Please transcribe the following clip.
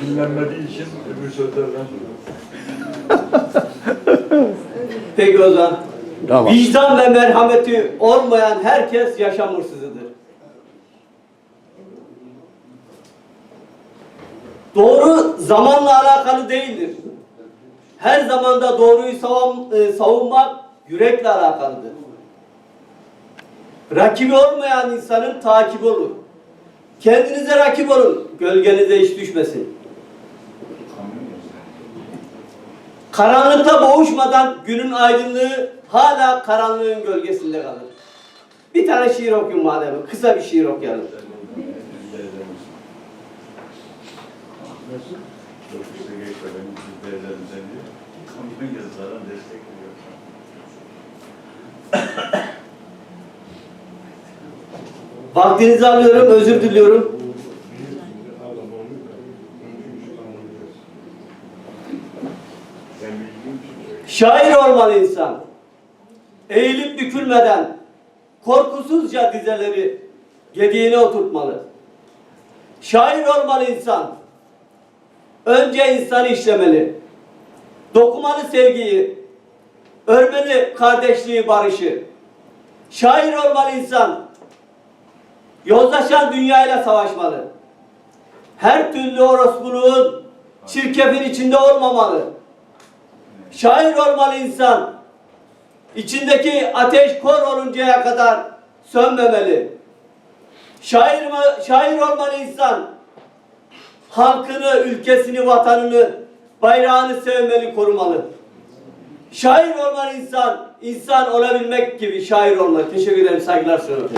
dinlenmediği için öbür sözlerden Peki o zaman. Tamam. Vicdan ve merhameti olmayan herkes yaşam hırsızıdır. Doğru zamanla alakalı değildir. Her zamanda doğruyu savun, e, savunmak yürekle alakalıdır. Rakibi olmayan insanın takibi olur. Kendinize rakip olun, gölgenize hiç düşmesin. Karanlıkta boğuşmadan günün aydınlığı hala karanlığın gölgesinde kalır. Bir tane şiir okuyun madem. Kısa bir şiir okuyalım. Vaktinizi alıyorum, özür diliyorum. Şair olmalı insan. Eğilip bükülmeden korkusuzca dizeleri gediğine oturtmalı. Şair olmalı insan. Önce insanı işlemeli. Dokumalı sevgiyi, örmeli kardeşliği, barışı. Şair olmalı insan. Yozlaşan dünyayla savaşmalı. Her türlü orospuluğun çirkefin içinde olmamalı. Şair olmalı insan. İçindeki ateş kor oluncaya kadar sönmemeli. Şair, şair olmalı insan. Halkını, ülkesini, vatanını, bayrağını sevmeli, korumalı. Şair olmalı insan, insan olabilmek gibi şair olmalı. Teşekkür ederim, saygılar sunuyorum.